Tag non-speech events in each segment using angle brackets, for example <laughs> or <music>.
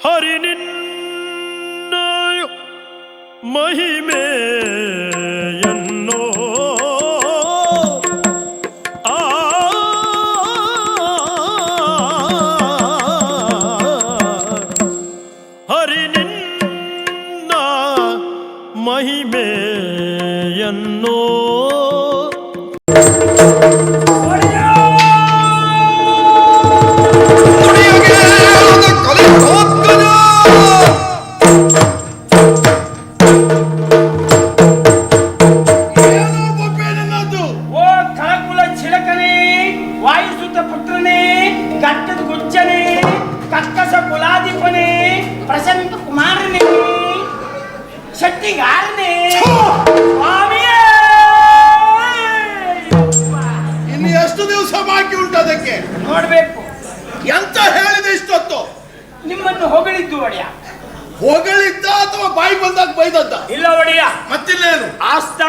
ಹರಿ ನಿನ್ನ ಮಹಿಮೆಯನ್ನು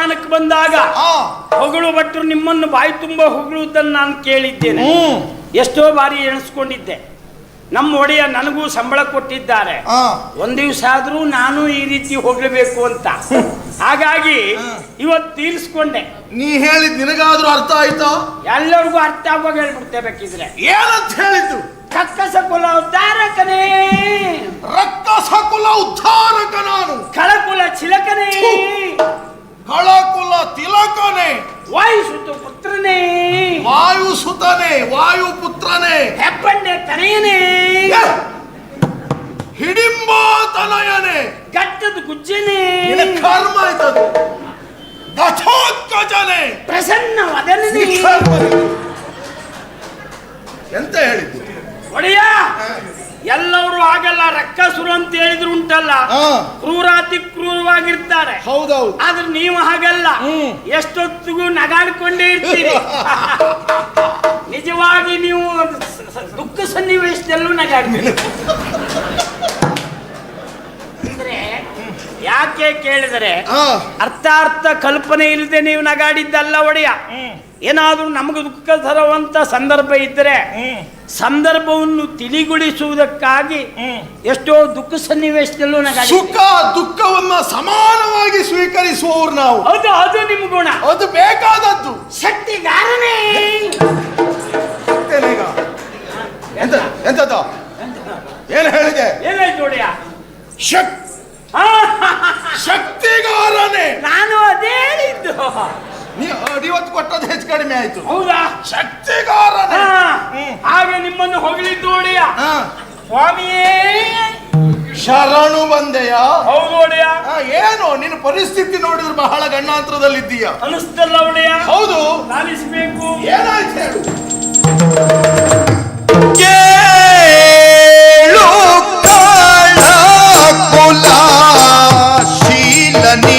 ಆಸ್ಥಾನಕ್ಕೆ ಬಂದಾಗ ಹೊಗಳು ಭಟ್ರು ನಿಮ್ಮನ್ನು ಬಾಯಿ ತುಂಬ ಹೊಗಳುವುದನ್ನು ನಾನು ಕೇಳಿದ್ದೇನೆ. ಎಷ್ಟೋ ಬಾರಿ ಎಣಿಸ್ಕೊಂಡಿದ್ದೆ. ನಮ್ಮ ಒಡೆಯ ನನಗೂ ಸಂಬಳ ಕೊಟ್ಟಿದ್ದಾರೆ. ಒಂದ್ ದಿವಸ ಆದ್ರೂ ನಾನು ಈ ರೀತಿ ಹೋಗ್ಲೇಬೇಕು ಅಂತ. <laughs> ಹಾಗಾಗಿ ಇವತ್ತು ತೀರಿಸ್ಕೊಂಡೆ. ನೀ ಹೇಳಿದ್ ನಿನಗಾದ್ರೂ ಅರ್ಥ ಆಯ್ತಾ? ಎಲ್ಲರಿಗೂ ಅರ್ಥ ಆಗುವಾಗ ಹೇಳ್ಬಿಡ್ತೆ ಬೇಕಿದ್ರೆ. ಏನಂತ ಹೇಳಿದ್ರು ಕಕ್ಕಸ ಕುಲ ಉದ್ಧಾರಕನೇ ರಕ್ತ ಸಕುಲ ಉದ್ಧಾರಕ ನಾನು. ಕಳಕುಲ ಚಿಲಕನೇ ಕಳಕುಲ ತಿಲಕನೇ. ವಾಯುಸುತ ಪುತ್ರನೇ ವಾಯು ಸುತನೇ ವಾಯು ಪುತ್ರನೇ ಹೆಬ್ಬಂಡೆ ತನೆಯನೇ ಹಿಡಿಂಬ ತನಯನೇ. ಗಟ್ಟದ ಗುಜ್ಜನೇ. ಕರ್ಮ ಆಯ್ತದು. ದಶೋತ್ಕಜನೆ. ಪ್ರಸನ್ನ ವದನನೇ. ಎಂತ ಹೇಳಿದ್ದು? ಒಡೆಯ. ಎಲ್ಲರೂ ಹಾಗೆಲ್ಲ ರಕ್ಕಸುರು ಅಂತ ಹೇಳಿದ್ರು ಉಂಟಲ್ಲ. ಕ್ರೂರಾತಿ ಕ್ರೂರವಾಗಿರ್ತಾರೆ. ಹೌದೌದು. ಆದ್ರೆ ನೀವು ಹಾಗಲ್ಲ. ಎಷ್ಟೊತ್ತಿಗೂ ನಗಾಡ್ಕೊಂಡೇ ಇರ್ತೀರಿ. <laughs> ನಿಜವಾಗಿ ನೀವು ದುಃಖ ಸನ್ನಿವೇಶದಲ್ಲೂ ನಗಾಡ್ತೀರಿ. ಅಂದ್ರೆ ಯಾಕೆ ಕೇಳಿದರೆ ಅರ್ಥಾರ್ಥ ಕಲ್ಪನೆ ಇಲ್ಲದೆ ನೀವು ನಗಾಡಿದ್ದಲ್ಲ ಒಡೆಯ. ಏನಾದ್ರೂ ನಮಗೆ ದುಃಖ ತರುವಂತ ಸಂದರ್ಭ ಇದ್ದರೆ ಸಂದರ್ಭವನ್ನು ತಿಳಿಗೊಳಿಸುವುದಕ್ಕಾಗಿ ಎಷ್ಟೋ ದುಃಖ ಸನ್ನಿವೇಶದಲ್ಲೂ ಸುಖ ದುಃಖವನ್ನ ಸಮಾನವಾಗಿ ಸ್ವೀಕರಿಸುವವರು ನಾವು. ಅದು ಅದು ನಿಮ್ಮ ಗುಣ. ಅದು ಬೇಕಾದದ್ದು. ಶಕ್ತಿಗಾರನೇ? ಎಂತ ಎಂತದ ಏನು ಹೇಳಿದೆ? ಏನಾಯ್ತು ಒಡೆಯ ಶಕ್ ಆ, ಶಕ್ತಿಗಾರನೇ ನಾನು ಅದೇ ಹೇಳಿದ್ದು. ನೀ ಅಡಿವತ್ತು ಕೊಟ್ಟದ್ದು ಹೆಚ್ಚು ಕಡಿಮೆ ಆಯ್ತು. ಹೌದಾ? ಶಕ್ತಿಗಾರನೇ ಹಾಗೆ ನಿಮ್ಮನ್ನು ಹೊಗಳಿದ್ದು ಒಡೆಯ ಸ್ವಾಮಿಯೇ. ಶರಣು ಬಂದೆಯ? ಹೌದು ಒಡೆಯ. ಏನು? ನಿನ್ನ ಪರಿಸ್ಥಿತಿ ನೋಡಿದ್ರೆ ಬಹಳ ಗಣ್ಣಾಂತರದಲ್ಲಿದ್ದೀಯ ಅನಿಸ್ತಲ್ಲ ಒಡೆಯ. ಹೌದು. ಲಾಲಿಸಬೇಕು ಏನಾಯ್ತು ಹೇಳು. ಕೇಳು ಕುಲ ಶೀಲನಿ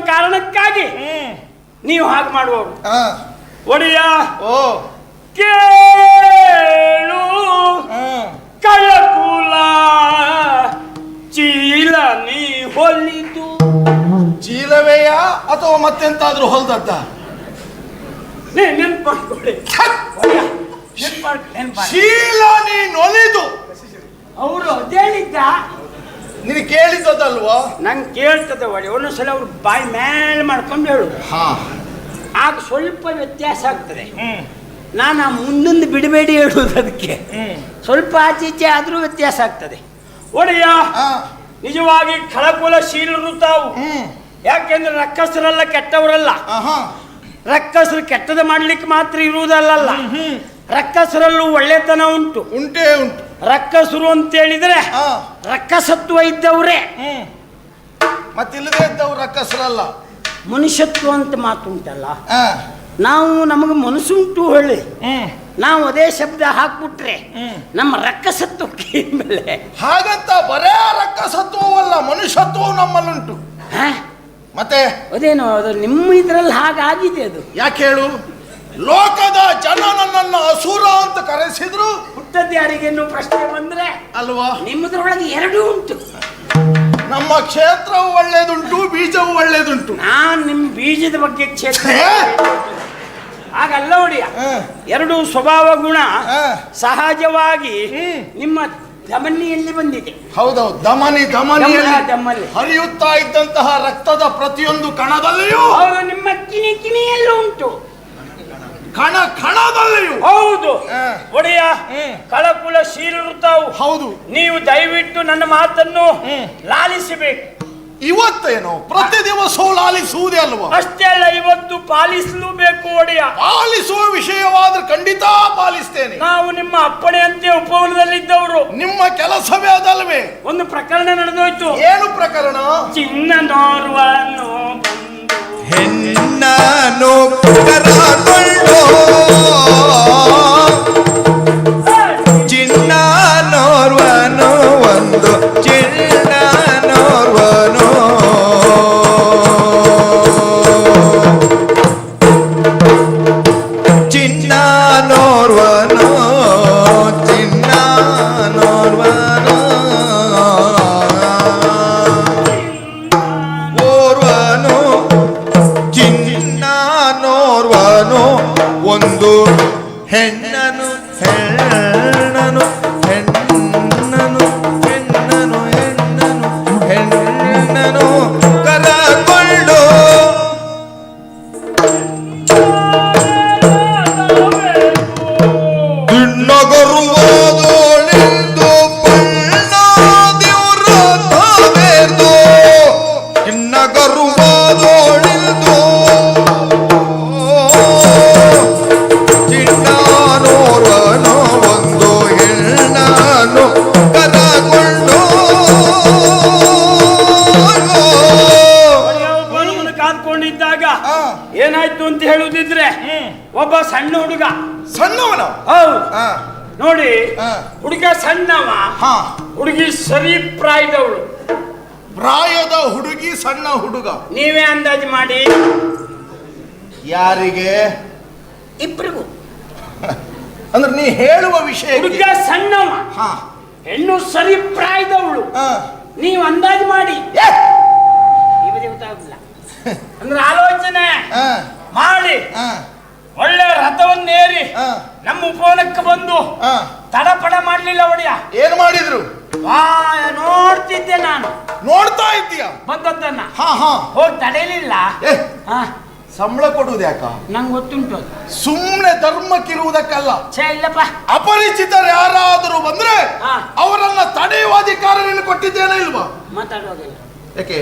ಕಾರಣಕ್ಕಾಗಿ ನೀವು ಹಾಗೆ ಮಾಡುವವರು. ಒಡೆಯ ಓ. ಕೇಳು. ಕಳಕುಲ ಚೀಲ ನೀ ಹೊಲಿತು. ಚೀಲವೆಯ ಅಥವಾ ಮತ್ತೆಂತಾದ್ರೂ ಹೊಲ್ದದ್ದ? ನೀ ನೆನ್ಪು ಮಾಡ್ಕೊಳ್ಳಿ. ಚೀಲ ನೀನ್ ಒಲಿದು ಅವರು ಅದೇಳಿದ್ದ ನಿನಗೆ ಕೇಳಿದ್ದದಲ್ವಾ? ನಂಗೆ ಕೇಳ್ತದೆ ಒಳ್ಳೆ. ಒಂದೊಂದ್ಸಲ ಅವ್ರು ಬಾಯಿ ಮೇಲೆ ಮಾಡ್ಕೊಂಡು ಹೇಳು. ಹಾ. ಆಗ ಸ್ವಲ್ಪ ವ್ಯತ್ಯಾಸ ಆಗ್ತದೆ. ನಾನು ಆ ಮುಂದೊಂದು ಬಿಡಬೇಡಿ ಹೇಳುವುದು ಅದಕ್ಕೆ. ಸ್ವಲ್ಪ ಆಚೆ ಈಚೆ ಆದರೂ ವ್ಯತ್ಯಾಸ ಆಗ್ತದೆ. ಒಡೆಯ ನಿಜವಾಗಿ ಕಳಕುಲಶೀಲರು ತಾವು. ಯಾಕೆಂದ್ರೆ ರಕ್ಕಸರಲ್ಲ ಕೆಟ್ಟವರಲ್ಲ. ರಕ್ಕಸರು ಕೆಟ್ಟದ ಮಾಡ್ಲಿಕ್ಕೆ ಮಾತ್ರ ಇರುವುದಲ್ಲ ರಕ್ಕಸರಲ್ಲೂ ಒಳ್ಳೆತನ ಉಂಟು. ಉಂಟೇ ಉಂಟು. ರಕ್ಕಸರು ಅಂತ ಹೇಳಿದ್ರೆ ಆ ರಕ್ಕಸತ್ವ ಇದ್ದವ್ರೆ. ಹ್ಮ್. ಮತ್ತಿಲ್ಲದೆ ಇದ್ದವ್ರು ರಕ್ಕಸರಲ್ಲ ಮನುಷ್ಯತ್ವ ಅಂತ ಮಾತು ಉಂಟಲ್ಲ? ಆ, ನಾವು ನಮಗೆ ಮನಸ್ಸುಂಟು ಹೇಳಿ ಹ್ಮ್. ನಾವು ಅದೇ ಶಬ್ದ ಹಾಕ್ಬಿಟ್ರೆ ಹ್ಮ್. ನಮ್ಮ ರಕ್ಕಸತ್ವಕ್ಕೆ ಮೇಲೆ ಹಾಗಂತ ಬರೇ ರಕ್ಕಸತ್ವವಲ್ಲ ಮನುಷ್ಯತ್ವ ನಮ್ಮಲ್ಲುಂಟು. ಹಾ? ಮತ್ತೆ? ಅದೇನೋ ಅದು ನಿಮ್ಮ ಇದ್ರಲ್ಲಿ ಹಾಗಾಗಿದೆ ಅದು. ಯಾಕೆ ಹೇಳು? ಲೋಕದ ಜನ ನನ್ನನ್ನು ಅಸುರ ಅಂತ ಕರೆಸಿದ್ರು. ಹುಟ್ಟದ್ದು ಯಾರಿಗೆ ಎನ್ನುವ ಪ್ರಶ್ನೆ ಬಂದ್ರೆ ಅಲ್ವಾ? ನಿಮ್ಮದ್ರೊಳಗೆ ಎರಡೂ ಉಂಟು. ನಮ್ಮ ಕ್ಷೇತ್ರವು ಒಳ್ಳೇದುಂಟು ಬೀಜವು ಒಳ್ಳೇದುಂಟು. ನಾನು ನಿಮ್ಮ ಬೀಜದ ಬಗ್ಗೆ ಕ್ಷೇತ್ರ? ಹಾಗಲ್ಲ ಒಡಿಯ. ಎರಡು ಸ್ವಭಾವ ಗುಣ ಸಹಜವಾಗಿ ನಿಮ್ಮ ಧಮನಿಯಲ್ಲಿ ಬಂದಿದೆ. ಹೌದೌದು ದಮನಿ ದಮನಿ. ಹರಿಯುತ್ತಾ ಇದ್ದಂತಹ ರಕ್ತದ ಪ್ರತಿಯೊಂದು ಕಣದಲ್ಲಿಯೂ ನಿಮ್ಮ ಕಿಣಿ ಕಿಣಿಯಲ್ಲೂ ಉಂಟು. ಕಣ ಕಣದಲ್ಲಿಯೂ. ಹೌದು. ಒಡೆಯ ಹ್ಮ್. ಕಳಕುಲ ಶೀಲರು ತಾವು ಹೌದು. ನೀವು ದಯವಿಟ್ಟು ನನ್ನ ಮಾತನ್ನು. ಲಾಲಿಸಬೇಕು. ಇವತ್ತೇನು? ಪ್ರತಿ ದಿವಸವೂ ಲಾಲಿಸುವುದೇ ಅಲ್ವಾ? ಅಷ್ಟೇ ಅಲ್ಲ ಇವತ್ತು ಪಾಲಿಸಲೂಬೇಕು ಒಡೆಯ. ಪಾಲಿಸುವ ವಿಷಯವಾದ್ರೆ ಖಂಡಿತ ಪಾಲಿಸ್ತೇನೆ. ನಾವು ನಿಮ್ಮ ಅಪ್ಪಣೆಯಂತೆ ಉಪವನದಲ್ಲಿದ್ದವರು. ನಿಮ್ಮ ಕೆಲಸವೇ ಅದಲ್ವೇ? ಒಂದು ಪ್ರಕರಣ ನಡೆದೋಯ್ತು. ಏನು ಪ್ರಕರಣ? ಚಿನ್ನ ನೋರ್ವನು ಬಂದು ಹೆಣ್ಣನು ಕರಗೊಂಡು ಚಿನ್ನ ಏನಾಯ್ತು ಅಂತ ಹೇಳುದಿದ್ರೆ ಒಬ್ಬ ಸಣ್ಣ ಹುಡುಗ. ಸಣ್ಣವನ? ಹೌದು. ನೋಡಿ. ಹುಡುಗ ಸಣ್ಣವ. ಹಾ. ಹುಡುಗಿ ಸರಿ ಪ್ರಾಯದವಳು. ಪ್ರಾಯದ ಹುಡುಗಿ ಸಣ್ಣ ಹುಡುಗ. ನೀವೇ ಅಂದಾಜು ಮಾಡಿ. ಯಾರಿಗೆ? ಇಬ್ಬರಿಗೂ <laughs> ಅಂದ್ರೆ ನೀ ಹೇಳುವ ವಿಷಯ ಹುಡುಗ ಸಣ್ಣವ. ಹಾ. ಹೆಣ್ಣು ಸರಿ ಪ್ರಾಯದವಳು. ನೀವು ಅಂದಾಜು ಮಾಡಿ. ಅಂದ್ರೆ ಆಲೋಚನೆ. ಮಾಡಿ ಒಳ್ಳೆ ರಥವನ್ನೇರಿ. ನಮ್ಮ ಉಪವನಕ್ಕೆ ಬಂದು. ತಡಪಡ ಮಾಡ್ಲಿಲ್ಲ ಒಡೆಯ. ಏನ್ ಮಾಡಿದ್ರು? ವಾ ನೋಡ್ತಿದ್ದೆ ನಾನು. ನೋಡ್ತಾ ಇದ್ದೀಯ? ಬಂದದ್ದನ್ನ. ಹಾ ಹಾ. ಹೋಗಿ ತಡೆಯಲಿಲ್ಲ. ಏ ಹಾ. ಸಂಬಳ ಕೊಡುವುದು ಯಾಕ? ನಂಗೆ ಗೊತ್ತುಂಟು ಸುಮ್ಮನೆ ಸುಮ್ನೆ ಧರ್ಮಕ್ಕಿರುವುದಕ್ಕಲ್ಲ. ಛೇ ಇಲ್ಲಪ್ಪ. ಅಪರಿಚಿತರು ಯಾರಾದರೂ ಬಂದ್ರೆ ಹಾ. ಅವರನ್ನ ತಡೆಯುವ ಅಧಿಕಾರ ನೀನು ಕೊಟ್ಟಿದ್ದೇನೆ ಇಲ್ವಾ? ಮಾತಾಡೋದಿಲ್ಲ ಯಾಕೆ?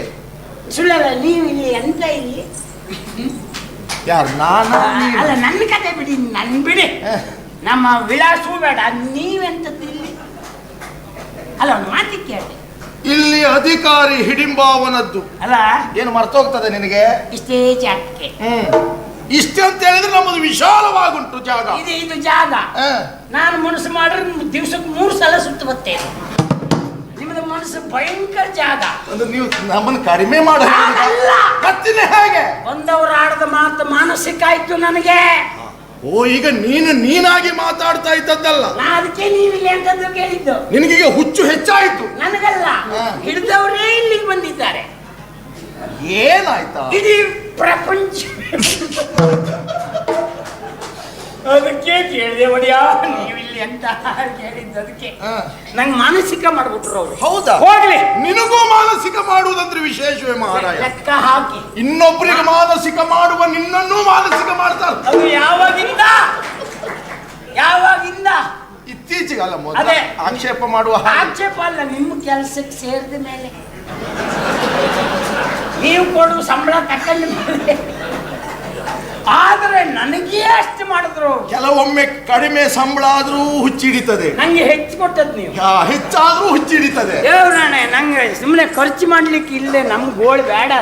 ಸುಳ್ಳಲ್ಲ ನೀವು ಇಲ್ಲಿ ಎಂತ ಇಲ್ಲಿ? ಯಾರು? ನಾನು ಅಲ್ಲ ನನ್ನ ಕತೆ ಬಿಡಿ ನನ್ ಬಿಡಿ. ನಮ್ಮ ವಿಳಾಸವೂ ಬೇಡ ನೀವೆಂತದ್ದು ಇಲ್ಲಿ? ಅಲ್ಲ ಒಂದು ಮಾತಿ ಕೇಳಿ. ಇಲ್ಲಿ ಅಧಿಕಾರಿ ಹಿಡಿಂಬಾವನದ್ದು. ಅಲ್ಲ. ಏನು ಮರ್ತೋಗ್ತದೆ ನಿನಗೆ? ಇಷ್ಟೇ ಜಾಗಕ್ಕೆ. ಹ್ಮ್. ಇಷ್ಟೇ ಅಂತ ಹೇಳಿದ್ರೆ ನಮ್ಮದು ವಿಶಾಲವಾಗುಂಟು ಜಾಗ. ಇದು ಇದು ಜಾಗ. ನಾನು ಮನಸ್ಸು ಮಾಡ್ರೆ ದಿವ್ಸಕ್ಕೆ ಮೂರು ಸಲ ಸುತ್ತ ಬರ್ತೇನೆ. ಮನಸ್ಸು ಭಯಂಕರ ಜಾಗ. ಅಂದ್ರೆ ನೀವು ನಮ್ಮನ್ನು ಕಡಿಮೆ ಮಾಡ ಹೇಗೆ? ಬಂದವರು ಆಡದ ಮಾತು ಮಾನಸಿಕ ಆಯ್ತು ನನಗೆ. ಓ ಈಗ ನೀನು ನೀನಾಗಿ ಮಾತಾಡ್ತಾ ಇದ್ದದ್ದಲ್ಲ. ನಾ ಅದಕ್ಕೆ ನೀವಿಲ್ಲ ಅಂತಂದು ಕೇಳಿದ್ದು? ನಿನಗೀಗ ಹುಚ್ಚು ಹೆಚ್ಚಾಯಿತು. ನನಗಲ್ಲ. ಹಾ. ಹಿಡಿದವರೇ ಇಲ್ಲಿಗೆ ಬಂದಿದ್ದಾರೆ. ಏನಾಯ್ತಾ? ಇಡೀ ಪ್ರಪಂಚ. ಅದಕ್ಕೆ ಕೇಳಿದೆ ಒಡಿಯಾ ನೀವಿಲ್ಲಿ ಅಂತ ಕೇಳಿದ್ದು ಅದಕ್ಕೆ. ನಂಗೆ ಮಾನಸಿಕ ಮಾಡ್ಬಿಟ್ರು ಅವ್ರು. ಹೌದಾ? ಹೋಗ್ಲಿ. ನಿನಗೂ ಮಾನಸಿಕ ಮಾಡುವುದಂದ್ರೆ ವಿಶೇಷವೇ ಮಹಾರಾಯ ಲೆಕ್ಕ ಹಾಕಿ. ಇನ್ನೊಬ್ಬರಿಗೆ ಮಾನಸಿಕ ಮಾಡುವ ನಿನ್ನನ್ನೂ ಮಾನಸಿಕ ಮಾಡ್ತಾರೆ. ಅದು ಯಾವಾಗಿಂದ? ಯಾವಾಗಿಂದ? ಇತ್ತೀಚೆಗೆ ಅಲ್ಲ ಮೊದಲ ಅದೇ. ಆಕ್ಷೇಪ ಮಾಡುವ ಹಾಗೆ. ಆಕ್ಷೇಪ ಅಲ್ಲ ನಿಮ್ಮ ಕೆಲಸಕ್ಕೆ ಸೇರಿದ ಮೇಲೆ. ನೀವು ಕೊಡುವ ಸಂಬಳ ತಕ್ಕಂಡ ಮೇಲೆ ಆದರೆ ನನಗೆ ಅಷ್ಟು ಮಾಡಿದ್ರು. ಕೆಲವೊಮ್ಮೆ ಕಡಿಮೆ ಸಂಬಳ ಆದ್ರೂ ಹುಚ್ಚಿಡಿತದೆ. ನಂಗೆ ಹೆಚ್ಚು ಕೊಟ್ಟದ್ ನೀವು. ಯಾ, ಹೆಚ್ಚಾದ್ರೂ ಹುಚ್ಚಿಡಿತದೆ. ದೇವ್ರಾಣೆ ನಂಗೆ ಸುಮ್ಮನೆ ಖರ್ಚು ಮಾಡ್ಲಿಕ್ಕೆ ಇಲ್ಲೇ ನಮ್ಗೆ ಗೋಳ್ ಬೇಡ.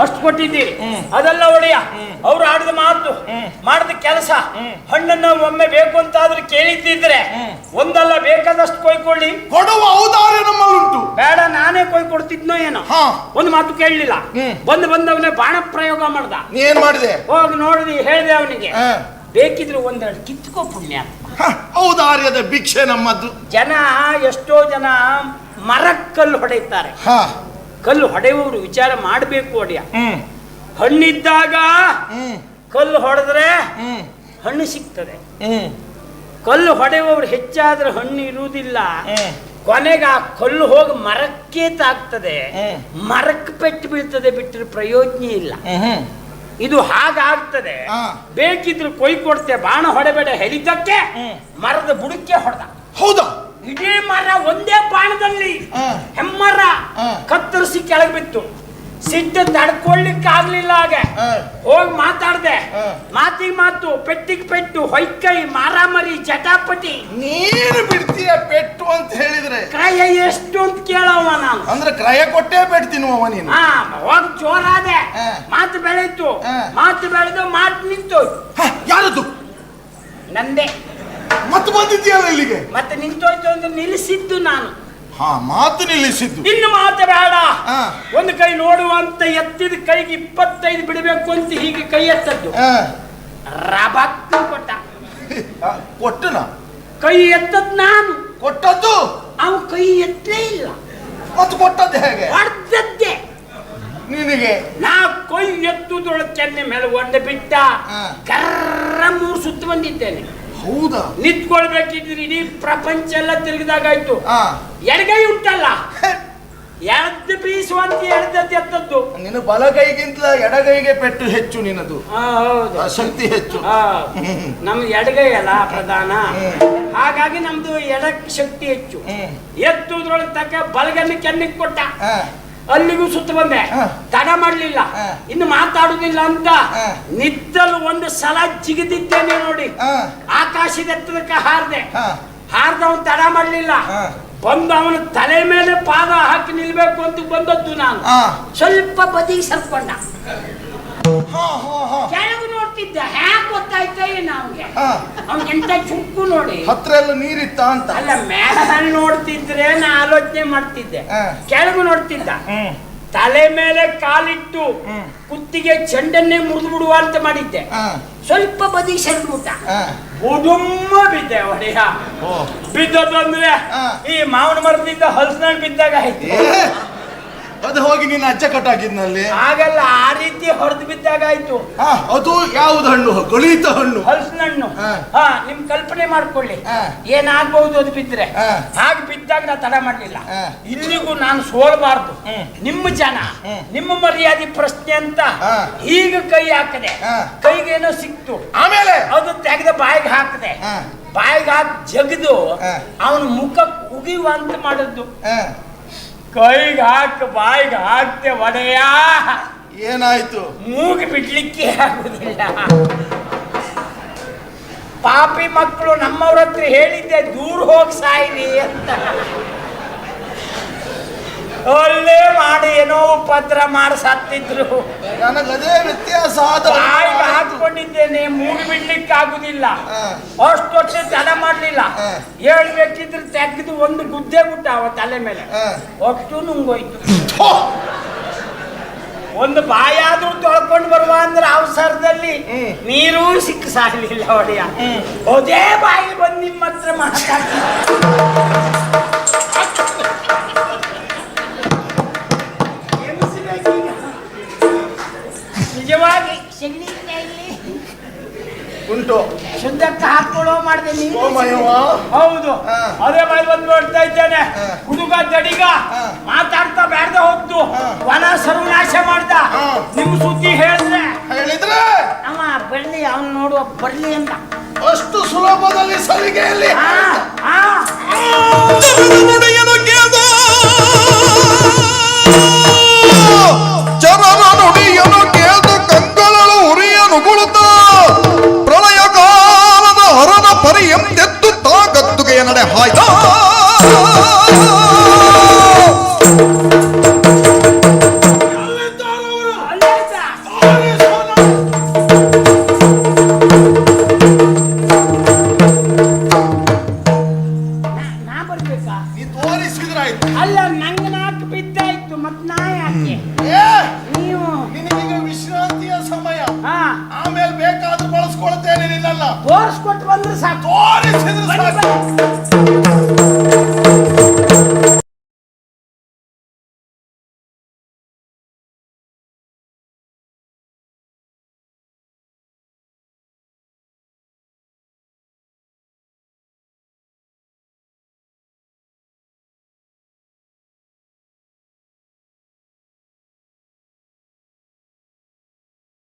ಅಷ್ಟು ಕೊಟ್ಟಿದ್ದೀರಿ. ಅದೆಲ್ಲ ಒಡೆಯ. ಅವ್ರು ಆಡಿದ ಮಾತು ಮಾಡಿದ ಕೆಲಸ. ಹಣ್ಣನ್ನ ಒಮ್ಮೆ ಬೇಕು ಅಂತಾದ್ರೂ ಕೇಳಿದ್ದಿದ್ರೆ ಒಂದಲ್ಲ ಬೇಕಾದಷ್ಟು ಕೊಯ್ಕೊಳ್ಳಿ. ಕೊಡುವ ಔದಾರ್ಯ ನಮ್ಮಲ್ಲುಂಟು. ಬೇಡ ನಾನೇ ಕೊಯ್ ಕೊಡ್ತಿದ್ನೋ ಏನೋ. ಒಂದು ಮಾತು ಕೇಳಲಿಲ್ಲ. ಬಂದು ಬಂದವನೇ ಬಾಣ ಪ್ರಯೋಗ ಮಾಡ್ದ. ಏನ್ ಮಾಡಿದೆ? ಹೋಗಿ ನೋಡಿದಿ ಹೇಳಿದೆ ಅವನಿಗೆ. ಬೇಕಿದ್ರು ಒಂದೆರಡು ಕಿತ್ಕೋ ಪುಣ್ಯ. ಔದಾರ್ಯದ ಭಿಕ್ಷೆ ನಮ್ಮದು. ಜನ ಎಷ್ಟೋ ಜನ ಮರಕ್ಕಲ್ಲು ಹೊಡೆಯುತ್ತಾರೆ. ಕಲ್ಲು ಹೊಡೆಯುವವರು ವಿಚಾರ ಮಾಡಬೇಕು ಒಡೆಯ ಹ್ಮ್. ಹಣ್ಣಿದ್ದಾಗ ಕಲ್ಲು ಹೊಡೆದ್ರೆ ಹಣ್ಣು ಸಿಗ್ತದೆ. ಕಲ್ಲು ಹೊಡೆಯುವವರು ಹೆಚ್ಚಾದ್ರೆ ಹಣ್ಣು ಇರುವುದಿಲ್ಲ. ಕೊನೆಗೆ ಆ ಕಲ್ಲು ಹೋಗಿ ಮರಕ್ಕೆ ತಾಗ್ತದೆ. ಮರಕ್ಕೆ ಪೆಟ್ಟು ಬೀಳ್ತದೆ ಬಿಟ್ಟರೆ ಪ್ರಯೋಜನ ಇಲ್ಲ. ಇದು ಹಾಗಾಗ್ತದೆ. ಬೇಕಿದ್ರು ಕೊಯ್ ಕೊಡ್ತೆ ಬಾಣ ಹೊಡೆಬೇಡ ಹೆಲಿದಕ್ಕೆ ಮರದ ಬುಡಕ್ಕೆ ಹೊಡೆದ. ಹೌದು? ಇಡೀ ಮರ ಒಂದೇ ಬಾಣದಲ್ಲಿ. ಹೆಮ್ಮರ. ಕತ್ತರಿಸಿ ಕೆಳಗೆ ಬಿತ್ತು. ಸಿಟ್ಟು ತಡ್ಕೊಳ್ಳಿಕ್ಕೆ ಆಗ್ಲಿಲ್ಲ ಹಾಗೆ ಹೋಗಿ ಮಾತಾಡ್ದೆ. ಮಾತಿಗೆ ಮಾತು ಪೆಟ್ಟಿಗೆ ಪೆಟ್ಟು ಹೊಯ್ಕೈ ಮಾರಾಮರಿ ಜಟಾಪಟಿ. ನೀನು ಬಿಡ್ತೀಯ ಪೆಟ್ಟು ಅಂತ ಹೇಳಿದ್ರೆ? ಕ್ರಯ ಎಷ್ಟು ಅಂತ ಕೇಳವ ನಾನು. ಅಂದ್ರೆ ಕ್ರಯ ಕೊಟ್ಟೇ ಬಿಡ್ತೀನಿ ಅವ ನೀನು. ಹಾ ಹೋಗಿ ಜೋರಾದೆ. ಮಾತು ಬೆಳೀತು. ಮಾತು ಬೆಳೆದು ಮಾತು ನಿಂತು. ಯಾರದು? ನಂದೇ. ಮತ್ತೆ ಬಂದಿದ್ದೀಯಲ್ಲ ಇಲ್ಲಿಗೆ? ಮತ್ತೆ ನಿಂತೋಯ್ತು ಅಂದ್ರೆ ನಿಲ್ಲಿಸಿದ್ದು ನಾನು. ಹಾ ಮಾತು ನಿಲ್ಲಿಸಿದ್ದು. ಇನ್ನು ಮಾತು ಬೇಡ. ಹಾ. ಒಂದು ಕೈ ನೋಡುವಂತ ಎತ್ತಿದ ಕೈಗೆ ಇಪ್ಪತ್ತೈದು ಬಿಡಬೇಕು ಅಂತ ಹೀಗೆ ಕೈ ಎತ್ತದ್ದು. ರಬಕ್ಕು ಕೊಟ್ಟ. ಕೊಟ್ಟನ? ಕೈ ಎತ್ತದ್ ನಾನು. ಕೊಟ್ಟದ್ದು? ಅವನು ಕೈ ಎತ್ತಲೇ ಇಲ್ಲ. ಮತ್ತು ಕೊಟ್ಟದ್ದು ಹೇಗೆ? ಅರ್ಧದ್ದೇ ನಿನಗೆ? ನಾ ಕೈ ಎತ್ತುದೊಳಗೆ ಚೆನ್ನ ಮೇಲೆ ಒಂದು ಬಿಟ್ಟ. ಕರ್ರ ಮೂರು ಸುತ್ತು ಬಂದಿದ್ದೇನೆ. ಹೌದಾ. ನಿಂತ್ಕೊಳ್ಬೇಕಿದ್ರೆ ಇಡೀ ಪ್ರಪಂಚ ಎಲ್ಲ ತಿರುಗಿದಾಗಾಯ್ತು. ಎಡಗೈ ಉಂಟಲ್ಲ? ಎದ್ದು ಬೀಸುವಂತ ಎತ್ತದ್ದು. ನಿನ್ನ ಬಲಗೈಗಿಂತ ಎಡಗೈಗೆ ಪೆಟ್ಟು ಹೆಚ್ಚು ನಿನ್ನದು. ಆ, ಹೌದು. ಆ, ಶಕ್ತಿ ಹೆಚ್ಚು. ನಮ್ ನಮ್ದು ಎಡಗೈ ಅಲ್ಲ ಪ್ರಧಾನ. ಹಾಗಾಗಿ ನಮ್ದು ಎಡಕ್ ಶಕ್ತಿ ಹೆಚ್ಚು. ಎತ್ತುದ್ರೊಳಗೆ ತಕ್ಕ ಬಲಗನ್ನು ಕೆನ್ನಿಗೆ ಕೊಟ್ಟ. ಅಲ್ಲಿಗೂ ಸುತ್ತ ಬಂದೆ. ತಡ ಮಾಡಲಿಲ್ಲ. ಇನ್ನು ಮಾತಾಡುದಿಲ್ಲ ಅಂತ. ನಿತ್ತಲು ಒಂದು ಸಲ ಜಿಗಿದಿದ್ದೇನೆ ನೋಡಿ. ಆಕಾಶದ ಎತ್ತದಕ್ಕೆ ಹಾರ್ದೆ. ಹಾರ್ದವನ್ ತಡ ಮಾಡಲಿಲ್ಲ. ಬಂದು ಅವನ ತಲೆ ಮೇಲೆ ಪಾದ ಹಾಕಿ ನಿಲ್ಬೇಕು ಅಂತ ಬಂದದ್ದು ನಾನು. ಸ್ವಲ್ಪ ಬದಿಗೆ ಸರ್ಕೊಂಡ. ನೋಡ್ತಿದ್ದ ಹ್ಯಾಕ್ ಗೊತ್ತಾಯ್ತ ಏನು ಅವ್ಗೆ ಹಾ. ಅವ್ನಿಗೆ ಎಂತ ಚುಕ್ಕು ನೋಡಿ ಹತ್ರ ಎಲ್ಲ ನೀರಿತ್ತ ಅಂತ ಅಲ್ಲ ಮೇಲೆ ನೋಡ್ತಿದ್ರೆ ನಾ ಆಲೋಚನೆ ಮಾಡ್ತಿದ್ದೆ ಹಾ. ಕೆಳಗೆ ನೋಡ್ತಿದ್ದ ಹ್ಮ್. ತಲೆ ಮೇಲೆ ಕಾಲಿಟ್ಟು ಹ್ಮ್. ಕುತ್ತಿಗೆ ಚೆಂಡನ್ನೇ ಮುರಿದು ಬಿಡುವ ಅಂತ ಮಾಡಿದ್ದೆ ಹಾ. ಸ್ವಲ್ಪ ಬದಿ ಸರಿಬಿಟ್ಟ ಹಾ. ಉಡುಮ್ಮ ಬಿದ್ದೆ ಒಡೆಯ ಓ. ಬಿದ್ದದ್ದು ಹಾ. ಈ ಮಾವನ ಮರದಿಂದ ಹಲ್ಸ್ನಾಳ್ ಬಿದ್ದಾಗ ಆಯ್ತು ಏ, ಅದು ಹೋಗಿ ನಿನ್ನ ಅಜ್ಜ ಕಟ್ಟಾಕಿದ್ನಲ್ಲಿ ಆಗಲ್ಲ ಆ ರೀತಿ ಹೊರದು ಬಿದ್ದಾಗ ಆಯ್ತು ಅದು ಯಾವ್ದು ಹಣ್ಣು ಗಳಿತ ಹಣ್ಣು ಹಲ್ಸ್ನಣ್ಣು ಹಾ. ಹಾ ನಿಮ್ ಕಲ್ಪನೆ ಮಾಡ್ಕೊಳ್ಳಿ ಹಾ. ಏನಾಗ್ಬಹುದು ಅದು ಬಿದ್ರೆ ಹಾ. ಹಾಗೆ ಬಿದ್ದಾಗ ನಾ ತಡ ಮಾಡ್ಲಿಲ್ಲ ಹಾ. ಇಲ್ಲಿಗೂ ನಾನು ಸೋಲ್ಬಾರ್ದು ಹ್ಮ್. ನಿಮ್ಮ ಜನ ಹ್ಮ್. ನಿಮ್ಮ ಮರ್ಯಾದೆ ಪ್ರಶ್ನೆ ಅಂತ ಹಾ. ಈಗ ಕೈ ಹಾಕದೆ ಹಾ. ಕೈಗೇನೋ ಸಿಕ್ತು ಆಮೇಲೆ ಅದು ತೆಗೆದ ಬಾಯಿಗೆ ಹಾಕದೆ ಹಾ. ಬಾಯಿಗೆ ಹಾಕಿ ಜಗದು ಹಾ. ಅವನ ಮುಖ ಕುಗಿಯುವ ಅಂತ ಮಾಡದ್ದು ಹಾ. ಕೈಗೆ ಹಾಕ ಬಾಯಿಗೆ ಹಾಕ್ತೆ ಒಡೆಯ. ಏನಾಯ್ತು? ಮೂಗು ಬಿಡ್ಲಿಕ್ಕೆ ಆಗುದಿಲ್ಲ. ಪಾಪಿ ಮಕ್ಕಳು ನಮ್ಮವ್ರ ಹತ್ರ ಹೇಳಿದ್ದೆ ದೂರ ಹೋಗಿ ಸಾಯಿರಿ ಅಂತ. ಒಳ್ಳೆ ಮಾಡಿ ಏನೋ ಉಪದ್ರ ಮಾಡಿಸತ್ತಿದ್ರು ನನಗದೇ ವ್ಯತ್ಯಾಸ ಬಾಯಿಗೆ ಹಾಕೊಂಡಿದ್ದೇನೆ ಮೂಗು ಬಿಡ್ಲಿಕ್ಕೆ ಆಗುದಿಲ್ಲ ಅಷ್ಟು ವರ್ಷ ಮಾಡ್ಲಿಲ್ಲ. ಹಾ. ಹೇಳ್ಬೇಕಿದ್ರೆ ತೆಗೆದು ಒಂದು ಗುದ್ದೆ ಬಿಟ್ಟ ಅವ ತಲೆ ಮೇಲೆ. ಅಷ್ಟು ನುಂಗೋಯ್ತು. ಒಂದು ಬಾಯಾದ್ರೂ ತೊಳ್ಕೊಂಡು ಬರುವ ಅಂದ್ರೆ ಅವಸರದಲ್ಲಿ ನೀರು ಸಿಕ್ಕ ಸಾಗಲಿಲ್ಲ ಒಡೆಯ. ಅದೇ ಬಾಯಿ ಬಂದು ನಿಮ್ಮ ಹತ್ರ ಮಾತಾಡ್ತೀನಿ. ಉಂಟು ಶುದ್ಧಕ್ಕೆ ಹಾಕೊಳ್ಳೋ ಮಾಡಿದೆ ನೀವು. ಹೌದು ಅದೇ ಮೈ ಬಂದು ನೋಡ್ತಾ ಇದ್ದೇನೆ ಹುಡುಗ ಜಡಿಗ. ಮಾತಾಡ್ತಾ ಬ್ಯಾಡ್ದ ಹೋಗ್ತು ಹಾ. ವನ ಸರ್ವನಾಶ ಮಾಡ್ದ. ನಿಮ್ ಸುದ್ದಿ ಹೇಳಿದ್ರೆ ಹೇಳಿದ್ರೆ ಅವ ಬರ್ಲಿ ಅವ್ನು ನೋಡುವ ಬರ್ಲಿ ಅಂತ ಅಷ್ಟು ಸುಲಭದಲ್ಲಿ ಸಲಿಗೆಯಲ್ಲಿ ತೋರ್ಸ್ಕೊಟ್ಟು ಬಂದ್ರೆ ಸಾಕು.